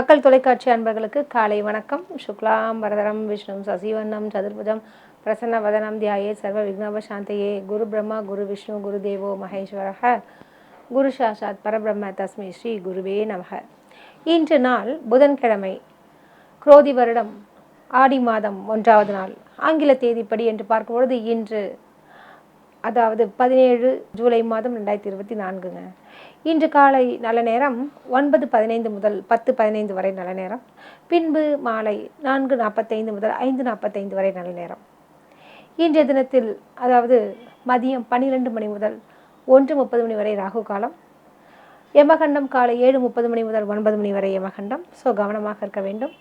மக்கள் தொலைக்காட்சி அன்பர்களுக்கு காலை வணக்கம். சுக்லாம் வரதரம் விஷ்ணு சசிவண்ணம் சதுர்புஜம் பிரசன்ன வதனம் தியாயே சர்வ விக்னவ சாந்தையே குரு பிரம்மா குரு விஷ்ணு குரு தேவோ மகேஸ்வரக குரு சாஷாத் பரபிரம்ம தஸ்மை ஸ்ரீ குருவே நமக. இன்று நாள் புதன்கிழமை குரோதி வருடம் ஆடி மாதம் ஒன்றாவது நாள். ஆங்கில தேதிப்படி என்று பார்க்கும்பொழுது இன்று அதாவது பதினேழு ஜூலை மாதம் ரெண்டாயிரத்தி இருபத்தி நான்குங்க. இன்று காலை நல்ல நேரம் ஒன்பது பதினைந்து முதல் பத்து பதினைந்து வரை நல்ல நேரம். பின்பு மாலை நான்கு நாற்பத்தைந்து முதல் ஐந்து நாற்பத்தைந்து வரை நல்ல நேரம். இன்றைய தினத்தில் அதாவது மதியம் பன்னிரெண்டு மணி முதல் ஒன்று முப்பது மணி வரை ராகு காலம். யமகண்டம் காலை ஏழு முப்பது மணி முதல் ஒன்பது மணி வரை யமகண்டம். ஸோ கவனமாக இருக்க வேண்டும்.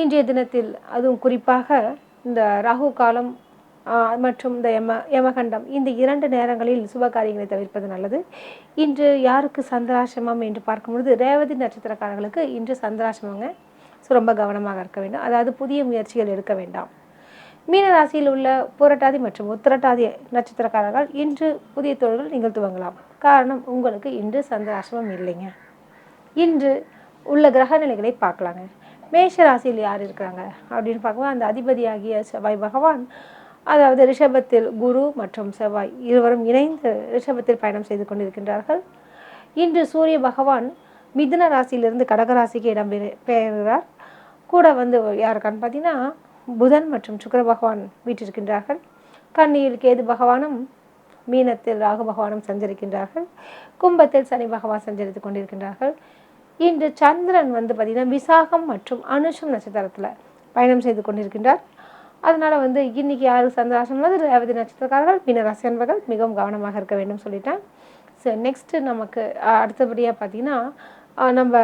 இன்றைய தினத்தில் அதுவும் குறிப்பாக இந்த ராகு காலம் மற்றும் இந்த யம யமகண்டம். இந்த இரண்டு நேரங்களில் சுப காரியங்களை தவிர்ப்பது நல்லது. இன்று யாருக்கு சந்திராசிரமம் என்று பார்க்கும்பொழுது ரேவதி நட்சத்திரக்காரர்களுக்கு இன்று சந்திராசிரமங்க. ஸோ ரொம்ப கவனமாக இருக்க வேண்டும். அதாவது புதிய முயற்சிகள் எடுக்க வேண்டாம். மீனராசியில் உள்ள புரட்டாதி மற்றும் உத்திரட்டாதி நட்சத்திரக்காரர்கள் இன்று புதிய தொழில்கள் நீங்கள் துவங்கலாம். காரணம் உங்களுக்கு இன்று சந்திராசிரமம் இல்லைங்க. இன்று உள்ள கிரக நிலைகளை பார்க்கலாங்க. மேஷ ராசியில் யார் இருக்கிறாங்க? அப்படின்னு பார்க்கும்போது அந்த அதிபதியாகிய செவ்வாய் பகவான் அதாவது ரிஷபத்தில் குரு மற்றும் செவ்வாய் இருவரும் இணைந்து ரிஷபத்தில் பயணம் செய்து கொண்டிருக்கின்றார்கள். இன்று சூரிய பகவான் மிதுன ராசியிலிருந்து கடகராசிக்கு இடம் பெயர்கிறார் கூட வந்து யாருக்கான்னு பார்த்தீங்கன்னா புதன் மற்றும் சுக்கர பகவான் வீற்றிருக்கின்றார்கள் கண்ணியில் கேது பகவானும் மீனத்தில் ராகு பகவானும் சஞ்சரிக்கின்றார்கள். கும்பத்தில் சனி பகவான் சஞ்சரித்து கொண்டிருக்கின்றார்கள். இன்று சந்திரன் வந்து பார்த்திங்கன்னா விசாகம் மற்றும் அனுஷம் நட்சத்திரத்தில் பயணம் செய்து கொண்டிருக்கின்றார். அதனால் வந்து இன்னைக்கு யாருக்கு சந்தராசம் வந்து ரேவதி நட்சத்திரக்காரர்கள் மீனராசி அன்பர்கள் மிகவும் கவனமாக இருக்க வேண்டும் சொல்லிட்டேன். ஸோ நெக்ஸ்ட்டு நமக்கு அடுத்தபடியாக பார்த்தீங்கன்னா நம்ம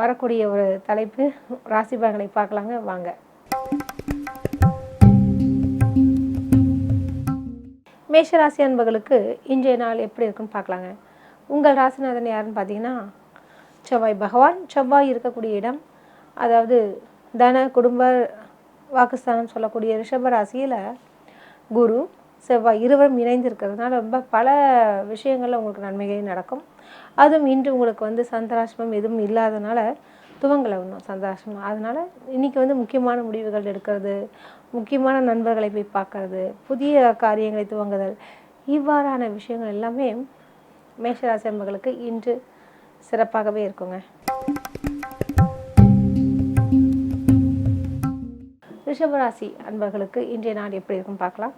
வரக்கூடிய ஒரு தலைப்பு ராசி பலன்களை பார்க்கலாங்க. வாங்க. மேஷராசி அன்பர்களுக்கு இன்றைய நாள் எப்படி இருக்குன்னு பார்க்கலாங்க. உங்கள் ராசிநாதன் யாருன்னு பார்த்தீங்கன்னா செவ்வாய் பகவான். செவ்வாய் இருக்கக்கூடிய இடம் அதாவது தன குடும்ப வாக்குஸ்தானம் சொல்லக்கூடிய ரிஷபராசியில் குரு செவ்வாய் இருவரும் இணைந்து இருக்கிறதுனால ரொம்ப பல விஷயங்களில் உங்களுக்கு நன்மைகள் நடக்கும். அதுவும் இன்று உங்களுக்கு வந்து சந்திராசிரமம் எதுவும் இல்லாதனால துவங்கலை இன்னும் சந்திராசிரமம் அதனால் இன்றைக்கி வந்து முக்கியமான முடிவுகள் எடுக்கிறது முக்கியமான நண்பர்களை போய் பார்க்கறது புதிய காரியங்களை துவங்குதல் இவ்வாறான விஷயங்கள் எல்லாமே மேஷராசி அம்பர்களுக்கு இன்று சிறப்பாகவே இருக்குங்க. ரிஷபராசி அன்பர்களுக்கு இன்றைய நாள் எப்படி இருக்கும் பார்க்கலாம்.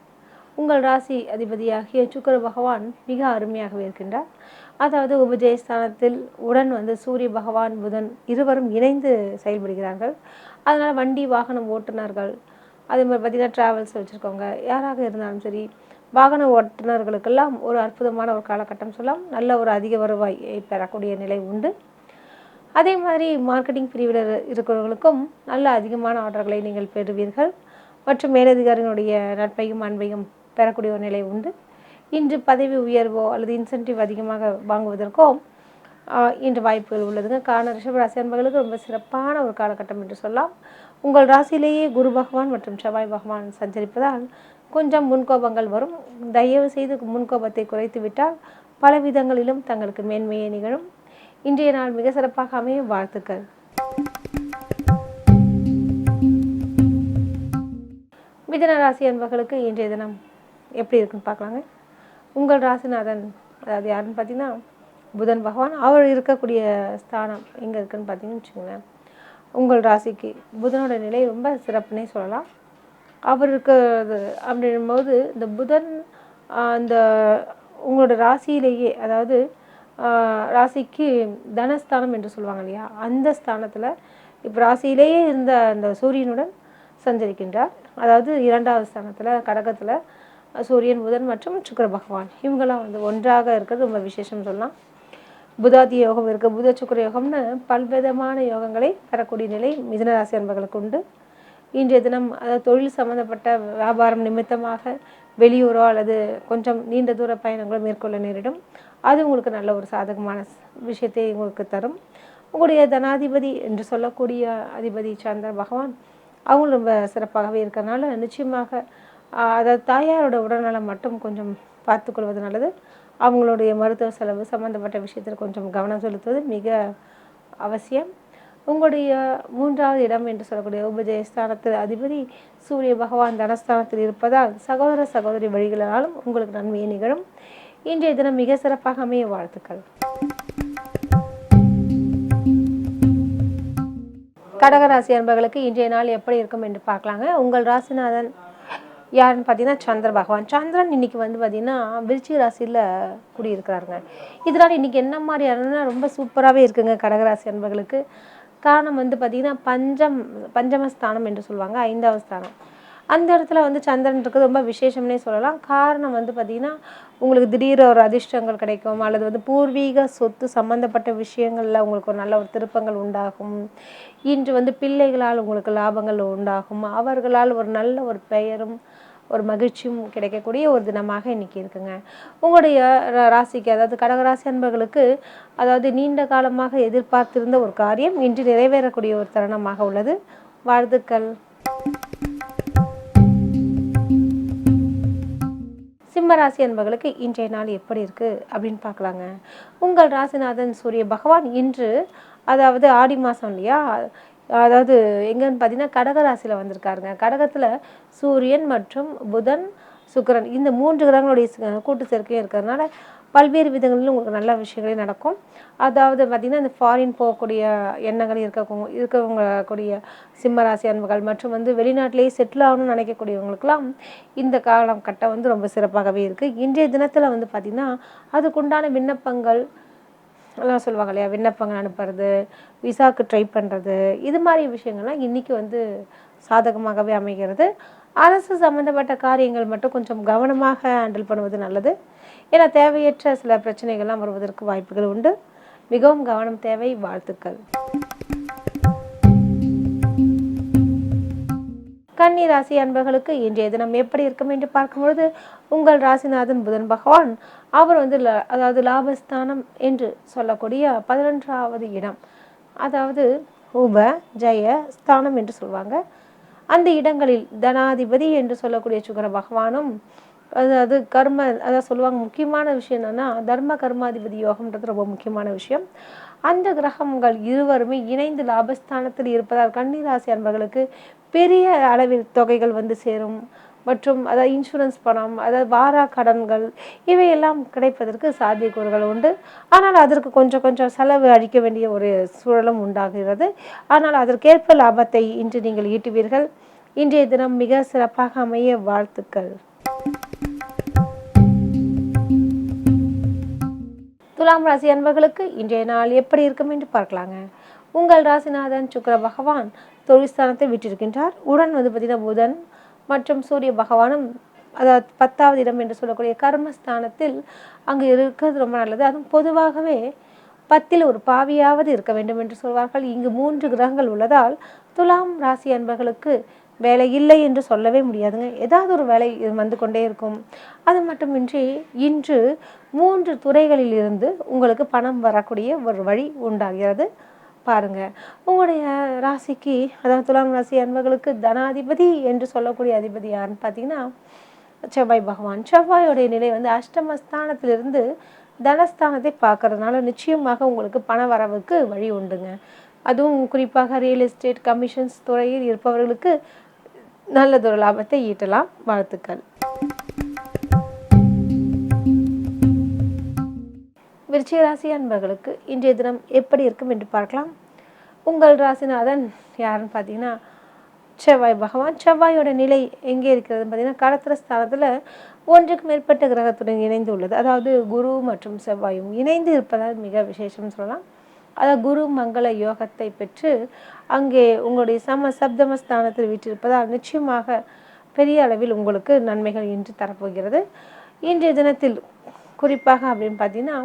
உங்கள் ராசி அதிபதியாகிய சுக்கர பகவான் மிக அருமையாகவே இருக்கின்றார். அதாவது உபஜயஸ்தானத்தில் உடன் வந்து சூரிய பகவான் புதன் இருவரும் இணைந்து செயல்படுகிறார்கள். அதனால் வண்டி வாகனம் ஓட்டுநர்கள் அதே மாதிரி பார்த்திங்கன்னா ட்ராவல்ஸ் வச்சுருக்கவங்க யாராக இருந்தாலும் சரி வாகன ஓட்டுநர்களுக்கெல்லாம் ஒரு அற்புதமான ஒரு காலகட்டம் சொல்லலாம். நல்ல ஒரு அதிக வருவாய் பெறக்கூடிய நிலை உண்டு. அதே மாதிரி மார்க்கெட்டிங் பிரிவில் இருக்கிறவங்களுக்கும் இருக்கிறவர்களுக்கும் நல்ல அதிகமான ஆர்டர்களை நீங்கள் பெறுவீர்கள். மற்றும் மேலதிகாரிகளுடைய நட்பையும் அன்பையும் பெறக்கூடிய ஒரு நிலை உண்டு. இன்று பதவி உயர்வோ அல்லது இன்சென்டிவ் அதிகமாக வாங்குவதற்கோ இன்று வாய்ப்புகள் உள்ளதுங்க. காரணம் ரிஷபராசி அன்பர்களுக்கு ரொம்ப சிறப்பான ஒரு காலகட்டம் என்று சொல்லலாம். உங்கள் ராசியிலேயே குரு பகவான் மற்றும் செவ்வாய் பகவான் சஞ்சரிப்பதால் கொஞ்சம் முன்கோபங்கள் வரும். தயவு செய்து முன்கோபத்தை குறைத்து விட்டால் பல விதங்களிலும் தங்களுக்கு மேன்மையை நிகழும். இன்றைய நாள் மிக சிறப்பாக அமைய வாழ்த்துக்கள். மிதன ராசி அன்பர்களுக்கு இன்றைய தினம் எப்படி இருக்குன்னு பார்க்கலாங்க. உங்கள் ராசிநாதன் அதாவது யாருன்னு பார்த்தீங்கன்னா புதன் பகவான் அவர் இருக்கக்கூடிய ஸ்தானம் எங்கே இருக்குன்னு பார்த்தீங்கன்னு வச்சுக்கோங்களேன். உங்கள் ராசிக்கு புதனோட நிலை ரொம்ப சிறப்புனே சொல்லலாம். அவர் இருக்கிறது அப்படின்னும்போது இந்த புதன் அந்த உங்களோட ராசியிலேயே அதாவது ராசிக்கு தனஸ்தானம் என்று சொல்லுவாங்க இல்லையா? அந்த ஸ்தானத்தில் இப்போ ராசியிலேயே இருந்த அந்த சூரியனுடன் சஞ்சரிக்கின்றார். அதாவது இரண்டாவது ஸ்தானத்தில் கடகத்தில் சூரியன் புதன் மற்றும் சுக்கர பகவான். இவங்கெல்லாம் வந்து ஒன்றாக இருக்கிறது ரொம்ப விசேஷம் சொல்லலாம். புதாதி யோகம் இருக்குது புத சுக்கர யோகம்னு பல்விதமான யோகங்களை பெறக்கூடிய நிலை மிதனராசி அன்பர்களுக்கு உண்டு. இன்றைய தினம் அதாவது தொழில் சம்பந்தப்பட்ட வியாபாரம் நிமித்தமாக வெளியூரோ அல்லது கொஞ்சம் நீண்ட தூர பயணங்களோ மேற்கொள்ள நேரிடும். அது உங்களுக்கு நல்ல ஒரு சாதகமான விஷயத்தை உங்களுக்கு தரும். உங்களுடைய தனாதிபதி என்று சொல்லக்கூடிய அதிபதி சந்திர பகவான் அவங்களும் ரொம்ப சிறப்பாகவே இருக்கிறனால நிச்சயமாக அதாவது தாயாரோட உடல்நலம் மட்டும் கொஞ்சம் பார்த்துக்கொள்வது நல்லது. அவங்களுடைய மருத்துவ செலவு சம்மந்தப்பட்ட விஷயத்தில் கொஞ்சம் கவனம் செலுத்துவது மிக அவசியம். உங்களுடைய மூன்றாவது இடம் என்று சொல்லக்கூடிய உபஜயஸ்தானத்தில் அதிபதி சூரிய பகவான் தனஸ்தானத்தில் இருப்பதால் சகோதர சகோதரி வழிகளாலும் உங்களுக்கு நன்மையை நிகழும். இன்றைய தினம் மிக சிறப்பாக அமைய வாழ்த்துக்கள். கடகராசி அன்பர்களுக்கு இன்றைய நாள் எப்படி இருக்கும் என்று பார்க்கலாங்க. உங்கள் ராசிநாதன் யாருன்னு பார்த்தீங்கன்னா சந்திர பகவான். சந்திரன் இன்னைக்கு வந்து பார்த்தீங்கன்னா விருச்சிக ராசியில் குடியிருக்கிறாருங்க. இதனால் இன்னைக்கு என்ன மாதிரியான ரொம்ப சூப்பராகவே இருக்குங்க கடகராசி அன்பர்களுக்கு. காரணம் வந்து பார்த்தீங்கன்னா பஞ்சம் பஞ்சமஸ்தானம் என்று சொல்லுவாங்க ஐந்தாவது ஸ்தானம் அந்த இடத்துல வந்து சந்திரன் இருக்கிறது ரொம்ப விசேஷம்னே சொல்லலாம். காரணம் வந்து பார்த்திங்கன்னா உங்களுக்கு திடீர் ஒரு அதிர்ஷ்டங்கள் கிடைக்கும். அல்லது வந்து பூர்வீக சொத்து சம்மந்தப்பட்ட விஷயங்களில் உங்களுக்கு ஒரு நல்ல ஒரு திருப்பங்கள் உண்டாகும். இன்று வந்து பிள்ளைகளால் உங்களுக்கு லாபங்கள் உண்டாகும். அவர்களால் ஒரு நல்ல ஒரு பெயரும் ஒரு மகிழ்ச்சியும் கிடைக்கக்கூடிய ஒரு தினமாக இன்னைக்கு இருக்குங்க. உங்களுடைய ராசிக்கு அதாவது கடகராசி அன்பர்களுக்கு அதாவது நீண்ட காலமாக எதிர்பார்த்திருந்த ஒரு காரியம் இன்று நிறைவேறக்கூடிய ஒரு தருணமாக உள்ளது. வாழ்த்துக்கள். சிம்மராசி என்பவர்களுக்கு இன்றைய நாள் எப்படி இருக்குது அப்படின்னு பார்க்கலாங்க. உங்கள் ராசிநாதன் சூரிய பகவான் இன்று அதாவது ஆடி மாதம் இல்லையா? அதாவது எங்கன்னு பார்த்தீங்கன்னா கடகராசியில் வந்திருக்காருங்க. கடகத்தில் சூரியன் மற்றும் புதன் சுக்கிரன். இந்த மூன்று கிரகங்களுடைய கூட்டு சேர்க்கையும் இருக்கிறதுனால பல்வேறு விதங்களில் உங்களுக்கு நல்ல விஷயங்களே நடக்கும். அதாவது பார்த்திங்கன்னா இந்த ஃபாரின் போகக்கூடிய எண்ணங்கள் இருக்கவங்க இருக்கவங்க கூடிய சிம்மராசி அன்புகள் மற்றும் வந்து வெளிநாட்டிலேயே செட்டில் ஆகணும்னு நினைக்கக்கூடியவங்களுக்கெல்லாம் இந்த காலகட்டம் வந்து ரொம்ப சிறப்பாகவே இருக்குது இன்றைய தினத்தில் வந்து பார்த்திங்கன்னா அதுக்குண்டான விண்ணப்பங்கள் எல்லாம் சொல்லுவாங்க இல்லையா? விண்ணப்பங்கள் அனுப்புறது விசாக்கு ட்ரை பண்ணுறது இது மாதிரி விஷயங்கள்லாம் இன்றைக்கி வந்து சாதகமாகவே அமைகிறது. அரசு சம்மந்தப்பட்ட காரியங்கள் மட்டும் கொஞ்சம் கவனமாக ஹேண்டில் பண்ணுவது நல்லது. ஏன்னா தேவையற்ற சில பிரச்சனைகள்லாம் வருவதற்கு வாய்ப்புகள் உண்டு. மிகவும் கவனம் தேவை வாழ்த்துக்கள். கன்னி ராசி அன்பர்களுக்கு இன்றைய தினம் எப்படி இருக்கும் என்று பார்க்கும்பொழுது உங்கள் ராசிநாதன் புதன் பகவான் அவர் வந்து அதாவது லாபஸ்தானம் என்று சொல்லக்கூடிய பதினொன்றாவது இடம். அதாவது உப ஜெய ஸ்தானம் என்று சொல்லுவாங்க அந்த இடங்களில் தனாதிபதி என்று சொல்லக்கூடிய சுகர பகவானும் அது அது கர்ம அதாவது சொல்லுவாங்க. முக்கியமான விஷயம் என்னன்னா தர்ம கர்மாதிபதி யோகம்ன்றது ரொம்ப முக்கியமான விஷயம். அந்த கிரகங்கள் இருவருமே இணைந்து லாபஸ்தானத்தில் இருப்பதால் கன்னிராசி அன்பர்களுக்கு பெரிய அளவில் தொகைகள் வந்து சேரும். மற்றும் அதாவது இன்சூரன்ஸ் பணம் அதாவது வாரா கடன்கள் இவையெல்லாம் கிடைப்பதற்கு சாத்தியக்கூறுகள் உண்டு. ஆனால் அதற்கு கொஞ்சம் கொஞ்சம் செலவு அழிக்க வேண்டிய ஒரு சூழலும் உண்டாகிறது. ஆனால் அதற்கேற்ப லாபத்தை இன்று நீங்கள் ஈட்டுவீர்கள். இன்றைய தினம் மிக சிறப்பாக அமைய வாழ்த்துக்கள். துலாம் ராசி அன்பர்களுக்கு இன்றைய நாள் எப்படி இருக்கும் என்று பார்க்கலாங்க. உங்கள் ராசிநாதன் சுக்கர பகவான் தொழில்ஸ்தானத்தை விட்டிருக்கின்றார். உடன் வந்து பார்த்தீங்கன்னா புதன் மற்றும் சூரிய பகவானும் அதாவது பத்தாவது இடம் என்று சொல்லக்கூடிய கர்மஸ்தானத்தில் அங்கு இருக்கிறது ரொம்ப நல்லது. அதுவும் பொதுவாகவே பத்தில் ஒரு பாவியாவது இருக்க வேண்டும் என்று சொல்வார்கள். இங்கு மூன்று கிரகங்கள் உள்ளதால் துலாம் ராசி அன்பர்களுக்கு வேலை இல்லை என்று சொல்லவே முடியாதுங்க. ஏதாவது ஒரு வேலை இது வந்து கொண்டே இருக்கும். அது மட்டுமின்றி இன்று மூன்று துறைகளில் இருந்து உங்களுக்கு பணம் வரக்கூடிய ஒரு வழி உண்டாகிறது. பாருங்க. உங்களுடைய ராசிக்கு அதாவது துலாம் ராசி அன்பர்களுக்கு தனாதிபதி என்று சொல்லக்கூடிய அதிபதி யாருன்னு பார்த்தீங்கன்னா செவ்வாய் பகவான். செவ்வாயோடைய நிலை வந்து அஷ்டமஸ்தானத்திலிருந்து தனஸ்தானத்தை பார்க்கறதுனால நிச்சயமாக உங்களுக்கு பண வரவுக்கு வழி உண்டுங்க. அதுவும் குறிப்பாக ரியல் எஸ்டேட் கமிஷன்ஸ் துறையில் இருப்பவர்களுக்கு நல்லதொரு லாபத்தை ஈட்டலாம். வாழ்த்துக்கள். விருச்சிக ராசி அன்பர்களுக்கு இன்றைய தினம் எப்படி இருக்கும் என்று பார்க்கலாம். உங்கள் ராசிநாதன் யாருன்னு பார்த்தீங்கன்னா செவ்வாய் பகவான். செவ்வாயோட நிலை எங்கே இருக்கிறது பார்த்தீங்கன்னா கடத்திர ஸ்தானத்தில் ஒன்றுக்கு மேற்பட்ட கிரகத்துடன் இணைந்து உள்ளது அதாவது குரு மற்றும் செவ்வாயும் இணைந்து இருப்பதால் மிக விசேஷம் சொல்லலாம். அதாவது குரு மங்கள யோகத்தை பெற்று அங்கே உங்களுடைய சம சப்தம ஸ்தானத்தில் வீற்றிருப்பதால் நிச்சயமாக பெரிய அளவில் உங்களுக்கு நன்மைகள் இன்று தரப்போகிறது. இன்றைய தினத்தில் குறிப்பாக அப்படின்னு பார்த்தீங்கன்னா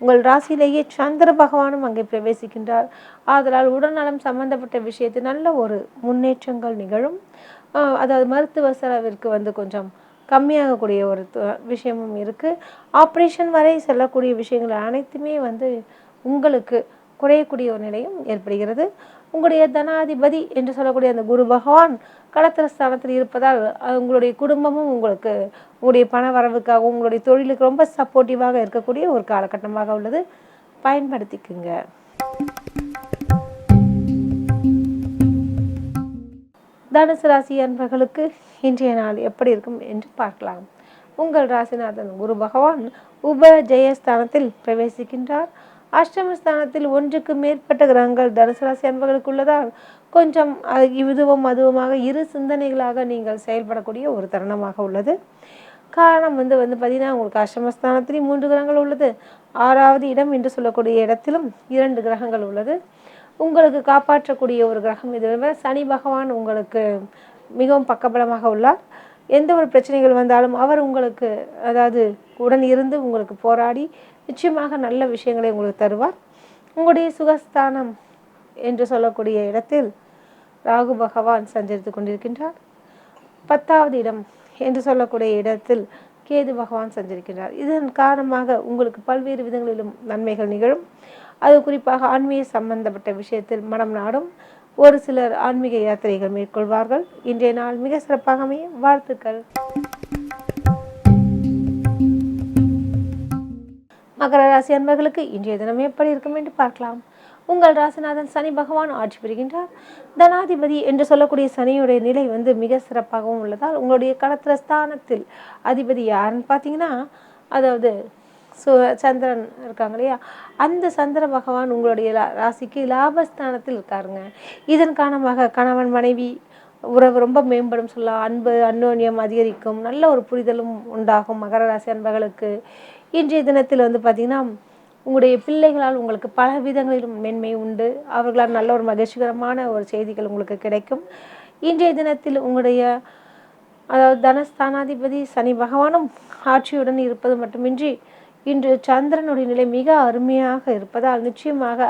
உங்கள் ராசியிலேயே சந்திர பகவானும் அங்கே பிரவேசிக்கின்றார். ஆதலால் உடல்நலம் சம்பந்தப்பட்ட விஷயத்தில் நல்ல ஒரு முன்னேற்றங்கள் நிகழும். அதாவது மருத்துவ செலவிற்கு வந்து கொஞ்சம் கம்மியாகக்கூடிய ஒரு விஷயமும் இருக்குது ஆப்ரேஷன் வரை செல்லக்கூடிய விஷயங்கள் அனைத்துமே வந்து உங்களுக்கு குறையக்கூடிய ஒரு நிலையும் ஏற்படுகிறது. உங்களுடைய தனாதிபதி என்று சொல்லக்கூடிய அந்த குரு பகவான் கடத்திர ஸ்தானத்தில் இருப்பதால் உங்களுடைய குடும்பமும் உங்களுக்கு உங்களுடைய பண வரவுக்காக உங்களுடைய தொழிலுக்கு ரொம்ப சப்போர்ட்டிவாக இருக்கக்கூடிய ஒரு காலகட்டமாக உள்ளது. பயன்படுத்திக்குங்க. தனுசு ராசி அன்பர்களுக்கு இன்றைய நாள் எப்படி இருக்கும் என்று பார்க்கலாம். உங்கள் ராசிநாதன் குரு பகவான் உப ஜெயஸ்தானத்தில் பிரவேசிக்கின்றார். அஷ்டமஸ்தானத்தில் ஒன்றுக்கு மேற்பட்ட கிரகங்கள் தனுசு ராசி அன்பர்களுக்கு உள்ளதால் கொஞ்சம் இதுவும் அதுவுமாக இரு சிந்தனைகளாக நீங்கள் செயல்படக்கூடிய ஒரு தருணமாக உள்ளது. காரணம் வந்து வந்து பார்த்தீங்கன்னா உங்களுக்கு அஷ்டமஸ்தானத்திலையும் மூன்று கிரகங்கள் உள்ளது. ஆறாவது இடம் என்று சொல்லக்கூடிய இடத்திலும் இரண்டு கிரகங்கள் உள்ளது. உங்களுக்கு காப்பாற்றக்கூடிய ஒரு கிரகம் இது. சனி பகவான் உங்களுக்கு மிகவும் பக்கபலமாக உள்ளார். எந்த ஒரு பிரச்சனைகள் வந்தாலும் அவர் உங்களுக்கு அதாவது உடன் இருந்து உங்களுக்கு போராடி நிச்சயமாக நல்ல விஷயங்களை உங்களுக்கு தருவார். உங்களுடைய சுகஸ்தானம் என்று சொல்லக்கூடிய இடத்தில் ராகு பகவான் சஞ்சரித்து கொண்டிருக்கின்றார். பத்தாவது இடம் என்று சொல்லக்கூடிய இடத்தில் கேது பகவான் சஞ்சரிக்கின்றார். இதன் காரணமாக உங்களுக்கு பல்வேறு விதங்களிலும் நன்மைகள் நிகழும். அது குறிப்பாக ஆன்மீக சம்பந்தப்பட்ட விஷயத்தில் மனம் நாடும். ஒரு சிலர் ஆன்மீக யாத்திரைகள் மேற்கொள்வார்கள். இன்றைய நாள் மிக சிறப்பாக அமைய வாழ்த்துக்கள். மகர ராசி அன்பர்களுக்கு இன்றைய தினம் எப்படி இருக்கும் என்று பார்க்கலாம். உங்கள் ராசிநாதன் சனி பகவான் ஆட்சி பெறுகின்றார் தனாதிபதி என்று சொல்லக்கூடிய சனியுடைய நிலை வந்து மிக சிறப்பாகவும் உள்ளதால் உங்களுடைய கடத்திர ஸ்தானத்தில் அதிபதி யாருன்னு பார்த்தீங்கன்னா அதாவது சு சந்திரன் இருக்காங்க இல்லையா? அந்த சந்திர பகவான் உங்களுடைய ராசிக்கு லாபஸ்தானத்தில் இருக்காருங்க. இதன் காரணமாக கணவன் மனைவி உறவு ரொம்ப மேம்படும் சொல்லலாம் அன்பு அன்னோன்யம் அதிகரிக்கும் நல்ல ஒரு புரிதலும் உண்டாகும் மகர ராசி அன்பர்களுக்கு. இன்றைய தினத்தில் வந்து பார்த்திங்கன்னா உங்களுடைய பிள்ளைகளால் உங்களுக்கு பல விதங்களிலும் மென்மை உண்டு. அவர்களால் நல்ல ஒரு மகிழ்ச்சிகரமான ஒரு செய்திகள் உங்களுக்கு கிடைக்கும். இன்றைய தினத்தில் உங்களுடைய அதாவது தனஸ்தானாதிபதி சனி பகவானும் ஆட்சியுடன் இருப்பது மட்டுமின்றி இன்று சந்திரனுடைய நிலை மிக அருமையாக இருப்பதால் நிச்சயமாக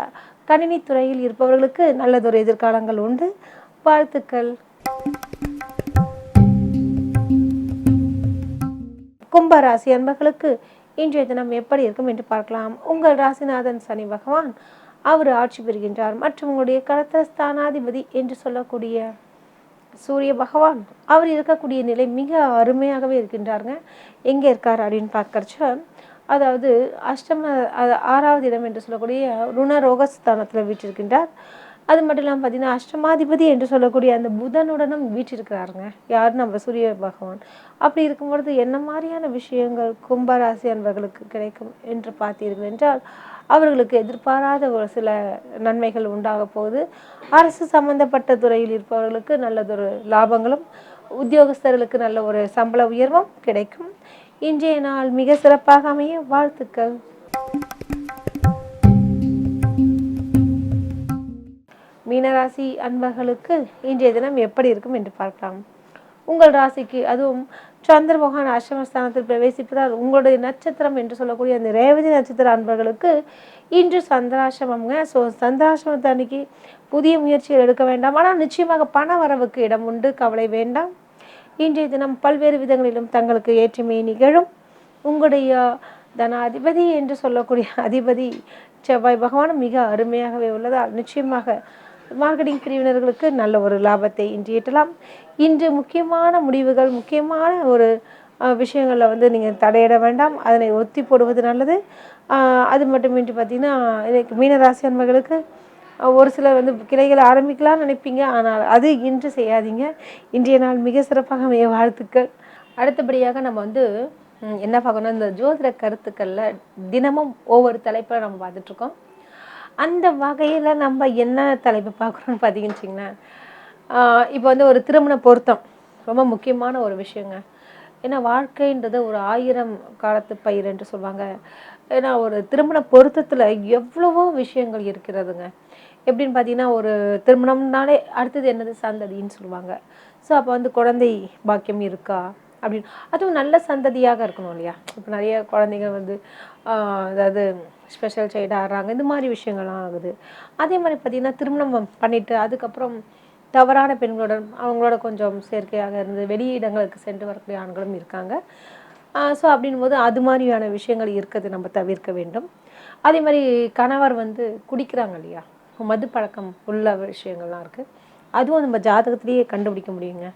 கணினி துறையில் இருப்பவர்களுக்கு நல்லதொரு எதிர்காலங்கள் உண்டு. வாழ்த்துக்கள். கும்ப ராசி அன்பர்களுக்கு இன்றைய தினம் எப்படி இருக்கும் என்று பார்க்கலாம். உங்கள் ராசிநாதன் சனி பகவான் அவர் ஆட்சி பெறுகின்றார் மற்றும் உங்களுடைய கடத்த ஸ்தானாதிபதி என்று சொல்லக்கூடிய சூரிய பகவான் அவர் இருக்கக்கூடிய நிலை மிக அருமையாகவே இருக்கின்றாருங்க. எங்கே இருக்கார் அப்படின்னு பார்க்கறச்ச அதாவது அஷ்டம ஆறாவது இடம் என்று சொல்லக்கூடிய ருணரோகஸ்தானத்தில் வீற்றிருக்கின்றார். அது மட்டும் இல்லாமல் பார்த்தீங்கன்னா அஷ்டமாதிபதி என்று சொல்லக்கூடிய அந்த புதனுடனும் வீற்றிருக்கிறாருங்க. யார்? நம்ம சூரிய பகவான். அப்படி இருக்கும் பொழுது என்ன மாதிரியான விஷயங்கள் கும்பராசி அன்பர்களுக்கு கிடைக்கும் என்று பார்த்தீர்கள் என்றால் அவர்களுக்கு எதிர்பாராத ஒரு சில நன்மைகள் உண்டாக போகுது. அரசு சம்பந்தப்பட்ட துறையில் இருப்பவர்களுக்கு நல்லதொரு லாபங்களும் உத்தியோகஸ்தர்களுக்கு நல்ல ஒரு சம்பள உயர்வும் கிடைக்கும். இன்றைய நாள் மிக சிறப்பாக அமைய வாழ்த்துக்கள். மீனராசி அன்பர்களுக்கு இன்றைய தினம் எப்படி இருக்கும் என்று பார்க்கலாம். உங்கள் ராசிக்கு அதுவும் சந்திர பகவான் அஷ்டமஸ்தானத்தில் பிரவேசிப்பதால் உங்களுடைய நட்சத்திரம் என்று சொல்லக்கூடிய அந்த ரேவதி நட்சத்திர அன்பர்களுக்கு இன்று சந்திராசிரமங்க ஸோ சந்திராசிரமத்தை அன்னைக்கு புதிய முயற்சிகள் எடுக்க வேண்டாம். ஆனால் நிச்சயமாக பண வரவுக்கு இடம் உண்டு. கவலை வேண்டாம். இன்றைய தினம் பல்வேறு விதங்களிலும் தங்களுக்கு ஏற்றுமை நிகழும். உங்களுடைய தனாதிபதி என்று சொல்லக்கூடிய அதிபதி செவ்வாய் பகவானும் மிக அருமையாகவே உள்ளதால் நிச்சயமாக மார்க்கெட்டிங் பிரிவினர்களுக்கு நல்ல ஒரு லாபத்தை இன்று ஈட்டலாம். இன்று முக்கியமான முடிவுகள் முக்கியமான ஒரு விஷயங்களில் வந்து நீங்கள் தடையிட வேண்டாம். அதனை ஒத்தி போடுவது நல்லது. அது மட்டுமின்றி பார்த்தீங்கன்னா எனக்கு மீனராசி அன்பர்களுக்கு ஒரு சிலர் வந்து கிளைகளை ஆரம்பிக்கலாம்னு நினைப்பீங்க. ஆனால் அது இன்று செய்யாதீங்க. இன்றைய நாள் மிக சிறப்பாக மிக வாழ்த்துக்கள். அடுத்தபடியாக நம்ம வந்து என்ன பார்க்கணும் இந்த ஜோதிட கருத்துக்களில் தினமும் ஒவ்வொரு தலைப்பில் நம்ம பார்த்துட்ருக்கோம். அந்த வகையில் நம்ம என்ன தலைப்பு பார்க்குறோம்னு பார்த்தீங்கன்னு இப்போ வந்து ஒரு திருமண பொருத்தம். ரொம்ப முக்கியமான ஒரு விஷயங்க. ஏன்னா வாழ்க்கைன்றது ஒரு ஆயிரம் காலத்து பயிர் என்று சொல்லுவாங்க ஏன்னா ஒரு திருமண பொருத்தத்தில் எவ்வளவோ விஷயங்கள் இருக்கிறதுங்க. எப்படின்னு பார்த்தீங்கன்னா ஒரு திருமணம்னாலே அடுத்தது என்னது சந்ததின்னு சொல்லுவாங்க. ஸோ அப்போ வந்து குழந்தை பாக்கியம் இருக்கா? அப்படின்னு. அதுவும் நல்ல சந்ததியாக இருக்கணும் இல்லையா? இப்போ நிறைய குழந்தைங்க வந்து அதாவது ஸ்பெஷல் சைல்டு ஆடுறாங்க இந்த மாதிரி விஷயங்கள்லாம் ஆகுது. அதே மாதிரி பார்த்திங்கன்னா திருமணம் பண்ணிவிட்டு அதுக்கப்புறம் தவறான பெண்களுடன் அவங்களோட கொஞ்சம் சேர்க்கையாக இருந்து வெளியிடங்களுக்கு சென்று வரக்கூடிய ஆண்களும் இருக்காங்க. ஸோ அப்படின்னும் போது அது மாதிரியான விஷயங்கள் இருக்கிறது நம்ம தவிர்க்க வேண்டும். அதே மாதிரி கணவர் வந்து குடிக்கிறாங்க இல்லையா? மது பழக்கம் உள்ள விஷயங்கள்லாம் இருக்குது அதுவும் நம்ம ஜாதகத்திலேயே கண்டுபிடிக்க முடியுங்க.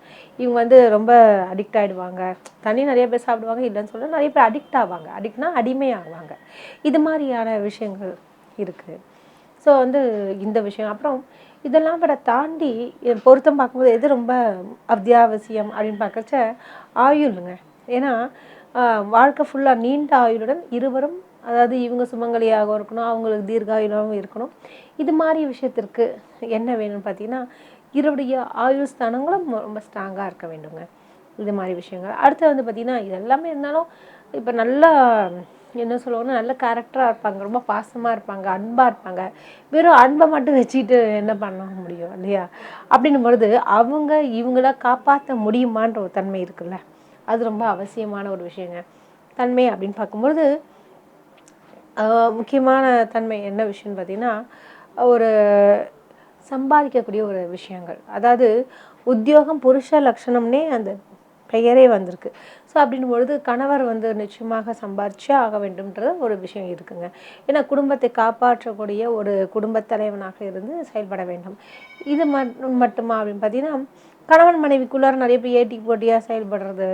இவங்க வந்து ரொம்ப அடிக்ட் ஆகிடுவாங்க தண்ணி நிறைய பேர் சாப்பிடுவாங்க இல்லைன்னு சொல்ல நிறைய பேர் அடிக்ட் ஆவாங்க. அடிக்ட்னா அடிமையாகுவாங்க இது மாதிரியான விஷயங்கள் இருக்குது ஸோ வந்து இந்த விஷயம். அப்புறம் இதெல்லாம் விட தாண்டி பொருத்தம் பார்க்கும்போது எது ரொம்ப அத்தியாவசியம் அப்படின்னு பார்க்கறச்ச ஆயுளுங்க. ஏன்னா வாழ்க்கை ஃபுல்லாக நீண்ட ஆயுளுடன் இருவரும் அதாவது இவங்க சுமங்கலியாகவும் இருக்கணும் அவங்களுக்கு தீர்காயுளாகவும் இருக்கணும். இது மாதிரி விஷயத்திற்கு என்ன வேணும்னு பார்த்தீங்கன்னா இருவருடைய ஆயுள் ஸ்தானங்களும் ரொம்ப ஸ்ட்ராங்காக இருக்க வேண்டுங்க. இது மாதிரி விஷயங்கள். அடுத்து வந்து பார்த்திங்கன்னா இதெல்லாமே இருந்தாலும் இப்போ நல்லா என்ன சொல்லுவாங்கன்னா நல்ல கேரக்டராக இருப்பாங்க. ரொம்ப பாசமாக இருப்பாங்க. அன்பாக இருப்பாங்க. வெறும் அன்பை மட்டும் வச்சுக்கிட்டு என்ன பண்ண முடியும் இல்லையா? அப்படின்னும் பொழுது அவங்க இவங்கள காப்பாற்ற முடியுமான்ற ஒரு தன்மை இருக்குல்ல. அது ரொம்ப அவசியமான ஒரு விஷயங்க. தன்மை அப்படின்னு பார்க்கும்பொழுது முக்கியமான தன்மை என்ன விஷயம்னு பார்த்தீங்கன்னா ஒரு சம்பாதிக்கக்கூடிய ஒரு விஷயங்கள். அதாவது உத்தியோகம் புருஷ லட்சணம்னே அந்த பெயரே வந்திருக்கு. ஸோ அப்படின் பொழுது கணவர் வந்து நிச்சயமாக சம்பாதிச்சே ஆக வேண்டும்ன்றது ஒரு விஷயம் இருக்குங்க. ஏன்னா குடும்பத்தை காப்பாற்றக்கூடிய ஒரு குடும்பத் தலைவனாக இருந்து செயல்பட வேண்டும். இது மட்டுமா அப்படின்னு பார்த்தீங்கன்னா கணவன் மனைவிக்குள்ளார நிறைய பேர் ஏட்டி போட்டியாக செயல்படுறது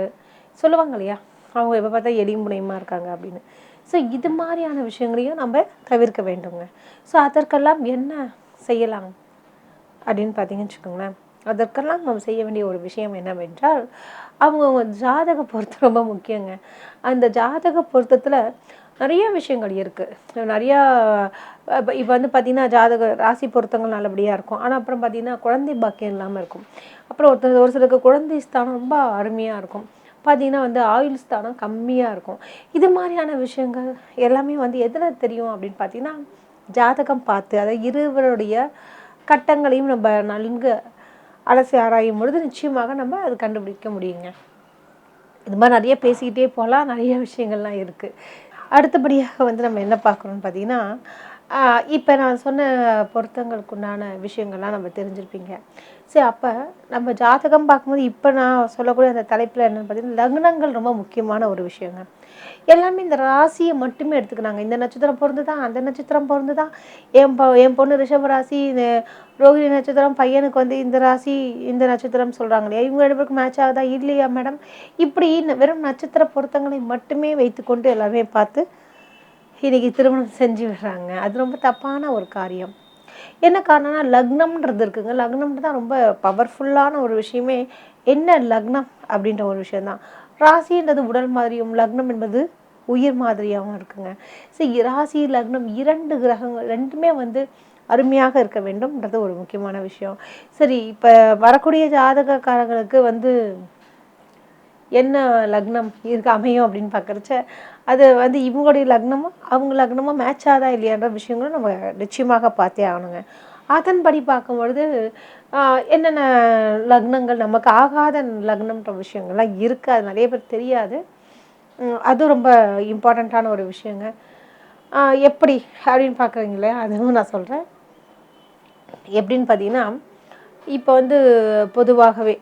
சொல்லுவாங்க இல்லையா? அவங்க எப்போ பார்த்தா எலி முனையமா இருக்காங்க அப்படின்னு. ஸோ இது மாதிரியான விஷயங்களையும் நம்ம தவிர்க்க வேண்டுங்க. ஸோ அதற்கெல்லாம் என்ன செய்யலாம் அப்படின்னு பார்த்தீங்கன்னு வச்சுக்கோங்களேன். அதற்கெல்லாம் நம்ம செய்ய வேண்டிய ஒரு விஷயம் என்னவென்றால் அவங்கவுங்க ஜாதக பொருத்தம் ரொம்ப முக்கியங்க. அந்த ஜாதக பொருத்தத்தில் நிறைய விஷயங்கள் இருக்குது நிறையா இப்போ இப்போ வந்து பார்த்திங்கன்னா ஜாதக ராசி பொருத்தங்கள் நல்லபடியாக இருக்கும். ஆனால் அப்புறம் பார்த்திங்கன்னா குழந்தை பாக்கியம் இல்லாமல் இருக்கும். அப்புறம் ஒருத்தர் ஒரு சிலருக்கு குழந்தை ஸ்தானம் ரொம்ப அருமையாக இருக்கும். பார்த்தீங்கன்னா வந்து ஆயுள் ஸ்தானம் கம்மியாக இருக்கும். இது மாதிரியான விஷயங்கள் எல்லாமே வந்து எதில் தெரியும் அப்படின்னு பார்த்தீங்கன்னா ஜாதகம் பார்த்து அதை இருவருடைய கட்டங்களையும் நம்ம நன்கு அலசி ஆராயும் பொழுது நிச்சயமாக நம்ம அது கண்டுபிடிக்க முடியுங்க. இது மாதிரி நிறைய பேசிக்கிட்டே போகலாம். நிறைய விஷயங்கள்லாம் இருக்குது அடுத்தபடியாக வந்து நம்ம என்ன பார்க்குறோம்னு பார்த்தீங்கன்னா இப்போ நான் சொன்ன பொருத்தங்களுக்குண்டான விஷயங்கள்லாம் நம்ம தெரிஞ்சிருப்பீங்க. சரி அப்போ நம்ம ஜாதகம் பார்க்கும்போது இப்போ நான் சொல்லக்கூடிய அந்த தலைப்பில் என்னென்னு பார்த்தீங்கன்னா லக்னங்கள் ரொம்ப முக்கியமான ஒரு விஷயங்க. எல்லாமே இந்த ராசியை மட்டுமே எடுத்துக்கிறாங்க இந்த நட்சத்திரம் பொருந்துதா அந்த நட்சத்திரம் பொருந்துதா என் பொ என் பொண்ணு ரிஷப ராசி இந்த ரோகிணி நட்சத்திரம் பையனுக்கு வந்து இந்த ராசி இந்த நட்சத்திரம் சொல்கிறாங்க இல்லையா? இவங்க ரெண்டு பேருக்கு மேட்ச் ஆகுதா? இல்லையா மேடம் இப்படி வெறும் நட்சத்திர பொருத்தங்களை மட்டுமே வைத்துக்கொண்டு எல்லாமே பார்த்து இன்னைக்கு திருமணம் செஞ்சு விடுறாங்க. அது ரொம்ப தப்பான ஒரு காரியம். என்ன காரணம்னா லக்னம்ன்றது இருக்குங்க. லக்னம்ன்றது தான் ரொம்ப பவர்ஃபுல்லான ஒரு விஷயமே. என்ன லக்னம் அப்படின்ற ஒரு விஷயம்தான். ராசின்றது உடல் மாதிரியும் லக்னம் என்பது உயிர் மாதிரியாகவும் இருக்குங்க. சரி ராசி லக்னம் இரண்டு கிரகங்கள் ரெண்டுமே வந்து அருமையாக இருக்க வேண்டும்ன்றது ஒரு முக்கியமான விஷயம். சரி இப்போ வரக்கூடிய ஜாதகக்காரங்களுக்கு வந்து என்ன லக்னம் இருக்கு அமையும் அப்படின்னு பார்க்குறச்ச அது வந்து இவங்களுடைய லக்னமும் அவங்க லக்னமும் மேட்ச் ஆதா இல்லையான்ற விஷயங்களும் நம்ம நிச்சயமாக பார்த்தே ஆகணுங்க. அதன்படி பார்க்கும்பொழுது பொழுது என்னென்ன லக்னங்கள் நமக்கு ஆகாத லக்னம்ன்ற விஷயங்கள்லாம் இருக்குது அது நிறைய பேர் தெரியாது. அது ரொம்ப இம்பார்ட்டண்ட்டான ஒரு விஷயங்க. எப்படி அப்படின்னு பார்க்குறீங்களே அதுவும் நான் சொல்கிறேன் எப்படின்னு பார்த்தீங்கன்னா இப்போ வந்து பொதுவாகவே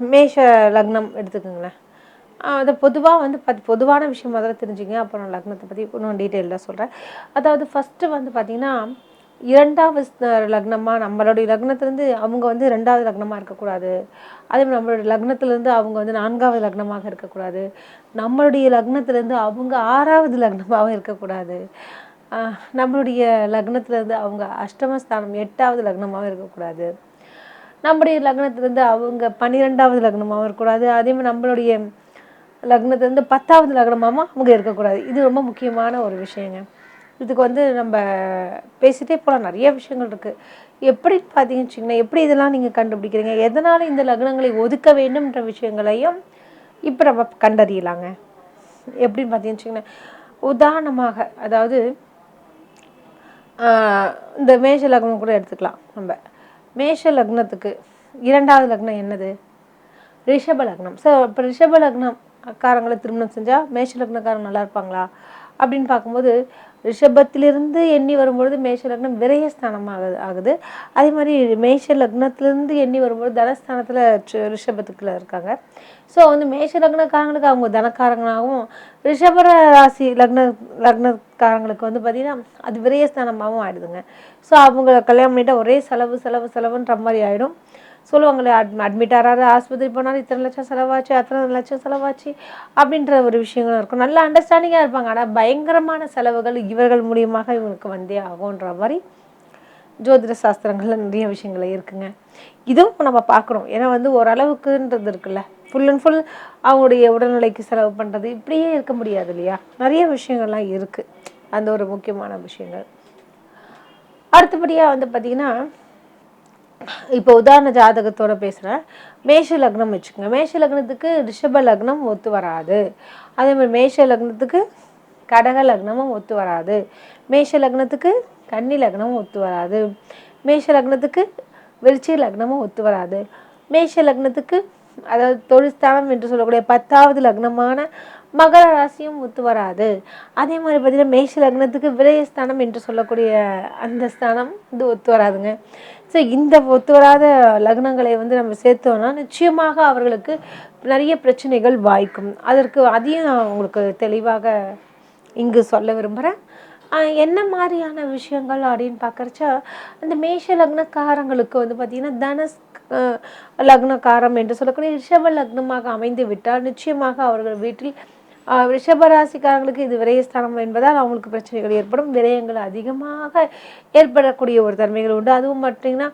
மேஷ லக்னம் எடுத்துக்கோங்களேன். அதை அது பொதுவாக வந்து பத் பொதுவான விஷயம் முதல்ல தெரிஞ்சுங்க. அப்புறம் நான் லக்னத்தை பற்றி இன்னும் டீட்டெயிலாக சொல்கிறேன் அதாவது ஃபஸ்ட்டு வந்து பார்த்திங்கன்னா இரண்டாவது லக்னமாக நம்மளுடைய லக்னத்துலேருந்து அவங்க வந்து ரெண்டாவது லக்னமாக இருக்கக்கூடாது. அதே மாதிரி நம்மளுடைய லக்னத்துலேருந்து அவங்க வந்து நான்காவது லக்னமாக இருக்கக்கூடாது. நம்மளுடைய லக்னத்துலேருந்து அவங்க ஆறாவது லக்னமாகவும் இருக்கக்கூடாது. நம்மளுடைய லக்னத்துலேருந்து அவங்க அஷ்டமஸ்தானம் எட்டாவது லக்னமாகவும் இருக்கக்கூடாது. நம்முடைய லக்னத்துலேருந்து அவங்க பன்னிரெண்டாவது லக்னமாகவும் இருக்கக்கூடாது. அதேமாதிரி நம்மளுடைய லக்னத்துலேருந்து பத்தாவது லக்னமாகவும் அவங்க இருக்கக்கூடாது. இது ரொம்ப முக்கியமான ஒரு விஷயங்க. இதுக்கு வந்து நம்ம பேசிட்டே போகலாம் நிறைய விஷயங்கள் இருக்குது எப்படி பார்த்தீங்கன்னு வச்சுக்கோங்களேன் எப்படி இதெல்லாம் நீங்கள் கண்டுபிடிக்கிறீங்க? எதனால் இந்த லக்னங்களை ஒதுக்க வேண்டும்ன்ற விஷயங்களையும் இப்போ நம்ம கண்டறியலாங்க. எப்படின்னு பார்த்தீங்கன்னு வச்சிங்கன்னா உதாரணமாக அதாவது ஆஹ் இந்த மேஷ லக்னம் கூட எடுத்துக்கலாம் நம்ம. மேஷ லக்னத்துக்கு இரண்டாவது லக்னம் என்னது? ரிஷப லக்னம். ஸோ இப்போ ரிஷப லக்னம் காரங்களை திருமணம் செஞ்சால் மேஷ லக்னக்காரங்க நல்லா இருப்பாங்களா? அப்படின்னு பார்க்கும்போது ரிஷபத்திலிருந்து எண்ணி வரும்பொழுது மேஷ லக்னம் விரயஸ்தானமாக ஆகுது ஆகுது. அதே மாதிரி மேஷ லக்னத்திலிருந்து எண்ணி வரும்போது தனஸ்தானத்தில் ரிஷபத்துக்குள்ளே இருக்காங்க. ஸோ வந்து மேஷ லக்னக்காரங்களுக்கு அவங்க தனக்காரங்களாகவும் ரிஷப ராசி லக்ன லக்னக்காரங்களுக்கு வந்து பார்த்திங்கன்னா அது விரயஸ்தானமாகவும் ஆயிடுதுங்க. ஸோ அவங்கள கல்யாணம் பண்ணிட்டால் ஒரே செலவு செலவு செலவுன்ற மாதிரி ஆகிடும் சொல்லுவாங்களே அட் அட்மிட் ஆறாரு ஆஸ்பத்திரி போனாலும் இத்தனை லட்சம் செலவாச்சு அத்தனை லட்சம் செலவாச்சு அப்படின்ற ஒரு விஷயங்களும் இருக்கும். நல்ல அண்டர்ஸ்டாண்டிங்காக இருப்பாங்க. ஆனால் பயங்கரமான செலவுகள் இவர்கள் மூலியமாக இவங்களுக்கு வந்தே ஆகுன்ற மாதிரி ஜோதிட சாஸ்திரங்களில் நிறைய விஷயங்கள் இருக்குங்க. இதுவும் நம்ம பார்க்குறோம். ஏன்னா வந்து ஓரளவுக்குன்றது இருக்குல்ல. ஃபுல் அண்ட் ஃபுல் அவங்களுடைய உடல்நிலைக்கு செலவு பண்ணுறது இப்படியே இருக்க முடியாது இல்லையா? நிறைய விஷயங்கள்லாம் இருக்குது அந்த ஒரு முக்கியமான விஷயங்கள். அடுத்தபடியாக வந்து பார்த்திங்கன்னா இப்போ உதாரண ஜாதகத்தோட பேசுகிறேன் மேஷ லக்னம் வச்சுக்கோங்க. மேஷ லக்னத்துக்கு ரிஷப லக்னம் ஒத்து வராது. அதே மாதிரி மேஷ லக்னத்துக்கு கடக லக்னமும் ஒத்து வராது. மேஷ லக்னத்துக்கு கன்னி லக்னமும் ஒத்து வராது. மேஷ லக்னத்துக்கு விருச்சி லக்னமும் ஒத்து வராது. மேஷ லக்னத்துக்கு அதாவது தொழிற்ஸ்தானம் என்று சொல்லக்கூடிய பத்தாவது லக்னமான மகர ராசியும் ஒத்து வராது. அதே மாதிரி பார்த்தீங்கன்னா மேஷ லக்னத்துக்கு விரயஸ்தானம் என்று சொல்லக்கூடிய அந்த ஸ்தானம் இது ஒத்து வராதுங்க. ஸோ இந்த ஒத்து வராத லக்னங்களை வந்து நம்ம சேர்த்தோன்னா நிச்சயமாக அவர்களுக்கு நிறைய பிரச்சனைகள் வாய்க்கும். அதற்கு அதையும் நான் உங்களுக்கு தெளிவாக இங்கு சொல்ல விரும்புகிறேன் என்ன மாதிரியான விஷயங்கள் அப்படின்னு பார்க்குறச்சா அந்த மேஷ லக்னக்காரங்களுக்கு வந்து பார்த்திங்கன்னா தனஸ் லக்னக்காரம் என்று சொல்லக்கூடிய ரிஷப லக்னமாக அமைந்து விட்டால் நிச்சயமாக அவர்கள் வீட்டில் ரிஷபராசிக்காரங்களுக்கு இது விரயஸ்தானம் என்பதால் அவங்களுக்கு பிரச்சனைகள் ஏற்படும். விரயங்கள் அதிகமாக ஏற்படக்கூடிய ஒரு தன்மைகள் உண்டு. அதுவும் பார்த்தீங்கன்னா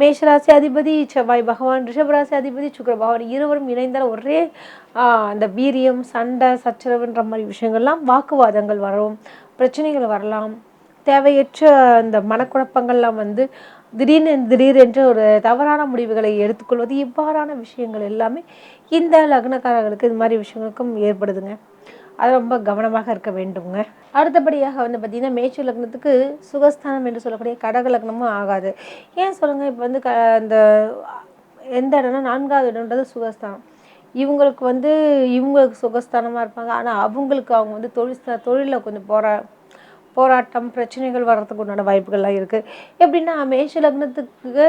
மேஷராசி அதிபதி செவ்வாய் பகவான் ரிஷபராசி அதிபதி சுக்கர பகவான் இருவரும் இணைந்தால் ஒரே அந்த வீரியம் சண்டை சச்சரவுன்ற மாதிரி விஷயங்கள்லாம் வாக்குவாதங்கள் வரும் பிரச்சனைகள் வரலாம். தேவையற்ற அந்த மனக்குழப்பங்கள்லாம் வந்து திடீர்னு திடீரென்று ஒரு தவறான முடிவுகளை எடுத்துக்கொள்வது இவ்வாறான விஷயங்கள் எல்லாமே இந்த லக்னக்காரர்களுக்கு இது மாதிரி விஷயங்களுக்கும் ஏற்படுதுங்க. அது ரொம்ப கவனமாக இருக்க வேண்டுங்க அடுத்தபடியாக வந்து பார்த்திங்கன்னா மேய்ச்சி லக்னத்துக்கு சுகஸ்தானம் என்று சொல்லக்கூடிய கடக லக்னமும் ஆகாது. ஏன் சொல்லுங்கள் இப்போ வந்து க அந்த எந்த இடம்னா நான்காவது இடம்ன்றது சுகஸ்தானம். இவங்களுக்கு வந்து இவங்களுக்கு சுகஸ்தானமாக இருப்பாங்க. ஆனால் அவங்களுக்கு அவங்க வந்து தொழில் தொழிலில் கொஞ்சம் போரா போராட்டம் பிரச்சனைகள் வர்றதுக்கு உண்டான வாய்ப்புகள்லாம் இருக்குது எப்படின்னா மேஷ லக்னத்துக்கு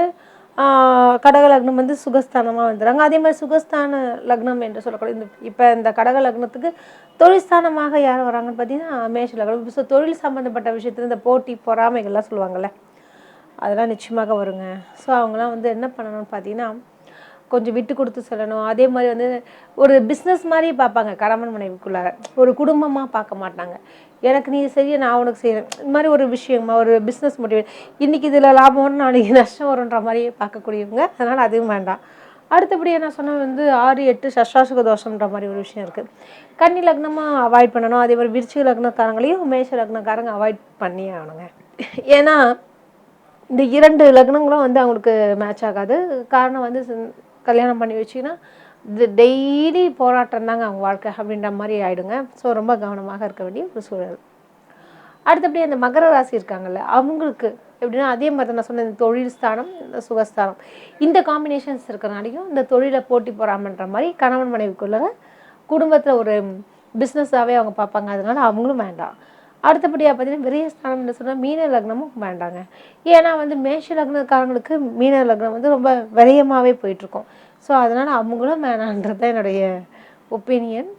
கடக லக்னம் வந்து சுகஸ்தானமாக வந்துடுறாங்க அதே மாதிரி சுகஸ்தான லக்னம் என்று சொல்லக்கூடிய இந்த இப்போ இந்த கடக லக்னத்துக்கு தொழில்ஸ்தானமாக யார் வராங்கன்னு பார்த்தீங்கன்னா மேஷ லக்னம். ஸோ தொழில் சம்மந்தப்பட்ட விஷயத்தில் இந்த போட்டி பொறாமைகள்லாம் சொல்லுவாங்கள்ல அதெல்லாம் நிச்சயமாக வருங்க. ஸோ அவங்களாம் வந்து என்ன பண்ணணும்னு பார்த்தீங்கன்னா கொஞ்சம் விட்டு கொடுத்து செல்லணும். அதே மாதிரி வந்து ஒரு பிஸ்னஸ் மாதிரி பார்ப்பாங்க. கணவன் மனைவிக்குள்ளார ஒரு குடும்பமாக பார்க்க மாட்டாங்க. எனக்கு நீ செய்ய நான் உனக்கு செய்கிறேன் இந்த மாதிரி ஒரு விஷயமா ஒரு பிஸ்னஸ் முடிவு இன்றைக்கி இதில் லாபம் வரும் நாளைக்கு நஷ்டம் வரும்ன்ற மாதிரி பார்க்கக்கூடியவங்க. அதனால் அதுவும் வேண்டாம். அடுத்தபடியாக நான் சொன்ன வந்து ஆறு எட்டு சஷ்டாசுக தோஷம்ன்ற மாதிரி ஒரு விஷயம் இருக்குது கன்னி லக்னமாக அவாய்ட் பண்ணணும். அதே மாதிரி விருச்சிக லக்னக்காரங்களையும் மேஷ லக்னக்காரங்க அவாய்ட் பண்ணியே ஆகணுங்க. ஏன்னா இந்த இரண்டு லக்னங்களும் வந்து அவங்களுக்கு மேட்ச் ஆகாது. காரணம் வந்து கல்யாணம் பண்ணி வச்சிங்கன்னா இது டெய்லி போராட்டம் தாங்க அவங்க வாழ்க்கை அப்படின்ற மாதிரி ஆகிடுங்க ஸோ ரொம்ப கவனமாக இருக்க வேண்டிய ஒரு சூழல். அடுத்தபடி அந்த மகர ராசி இருக்காங்கல்ல அவங்களுக்கு எப்படின்னா அதே மாதிரி தான் நான் சொன்ன இந்த தொழில் ஸ்தானம் இந்த சுகஸ்தானம். இந்த காம்பினேஷன்ஸ் இருக்கிறனாலையும் இந்த தொழிலை போட்டி போகிறாமன்ற மாதிரி கணவன் மனைவிக்குள்ள குடும்பத்தில் ஒரு பிஸ்னஸாகவே அவங்க பார்ப்பாங்க. அதனால அவங்களும் வேண்டாம். அடுத்தபடியாக பார்த்தீங்கன்னா விரயஸ்தானம்னு சொன்னால் மீன லக்னமும் வேண்டாங்க. ஏன்னா வந்து மேஷ லக்னக்காரங்களுக்கு மீன லக்னம் வந்து ரொம்ப விரயமாகவே போயிட்டுருக்கோம். ஸோ அதனால் அவங்களும் வேணான்றது தான் என்னுடைய ஒப்பீனியன்.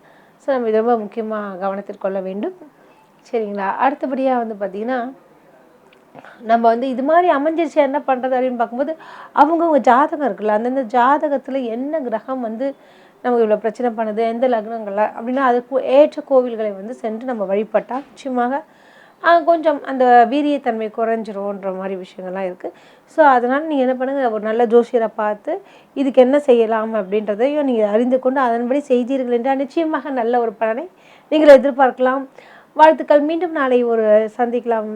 ஸோ நம்ம இது ரொம்ப முக்கியமாக கவனத்தில் கொள்ள வேண்டும். சரிங்களா? அடுத்தபடியாக வந்து பார்த்திங்கன்னா நம்ம வந்து இது மாதிரி அமைஞ்சிருச்சு என்ன பண்ணுறது அப்படின்னு பார்க்கும்போது அவங்கவுங்க ஜாதகம் இருக்குல்ல அந்தந்த ஜாதகத்தில் என்ன கிரகம் வந்து நமக்கு இவ்வளோ பிரச்சனை பண்ணுது எந்த லக்னங்களில்? அப்படின்னா அதுக்கு ஏற்ற கோவில்களை வந்து சென்று நம்ம வழிபட்டால் நிச்சயமாக கொஞ்சம் அந்த வீரியத்தன்மை குறைஞ்சிரும்ன்ற மாதிரி விஷயங்கள்லாம் இருக்குது ஸோ அதனால் நீங்கள் என்ன பண்ணுங்கள் ஒரு நல்ல ஜோசியரை பார்த்து இதுக்கு என்ன செய்யலாம் அப்படின்றதையும் நீங்கள் அறிந்து கொண்டு அதன்படி செய்தீர்கள் என்றால் நிச்சயமாக நல்ல ஒரு பலனை நீங்கள் எதிர்பார்க்கலாம். வாழ்த்துக்கள். மீண்டும் நாளை ஒரு சந்திக்கலாம்.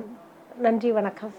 நன்றி வணக்கம்.